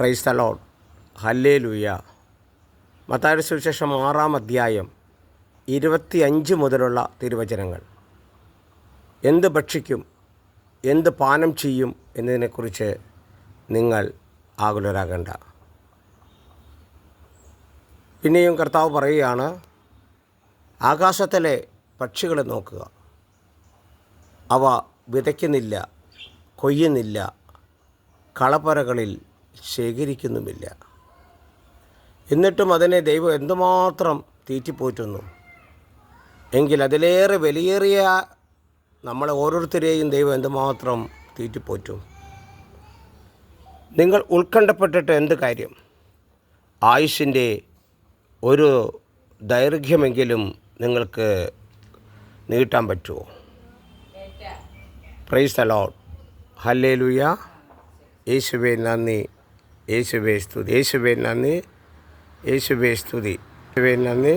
Price തലോൺ ഹല്ലേ ലൂയ മത്തായുടെ സുവിശേഷം ആറാം അധ്യായം ഇരുപത്തി അഞ്ച് മുതലുള്ള തിരുവചനങ്ങൾ. എന്ത് ഭക്ഷിക്കും എന്ത് പാനം ചെയ്യും എന്നതിനെക്കുറിച്ച് നിങ്ങൾ ആകുലരാകേണ്ട. പിന്നെയും കർത്താവ് പറയുകയാണ് ആകാശത്തിലെ പക്ഷികളെ നോക്കുക. അവ വിതയ്ക്കുന്നില്ല കൊയ്യുന്നില്ല കളപ്പരകളിൽ ശേഖരിക്കുന്നുമില്ല. എന്നിട്ടും അതിനെ ദൈവം എന്തുമാത്രം തീറ്റിപ്പോറ്റുന്നു. എങ്കിൽ അതിലേറെ വിലയേറിയ നമ്മളെ ഓരോരുത്തരെയും ദൈവം എന്തുമാത്രം തീറ്റിപ്പോറ്റും. നിങ്ങൾ ഉത്കണ്ഠപ്പെട്ടിട്ട് എന്ത് കാര്യം? ആയുഷിന്റെ ഒരു ദൈർഘ്യമെങ്കിലും നിങ്ങൾക്ക് നീട്ടാൻ പറ്റുമോ? പ്രൈസ് അലോട്ട് ഹല്ലേ ലുയ യേശുവേ നന്ദി. യേശുവേ സ്തുതി. യേശുവേ നന്ദി. യേശുവേ സ്തുതി. യേശുവേ നന്ദി.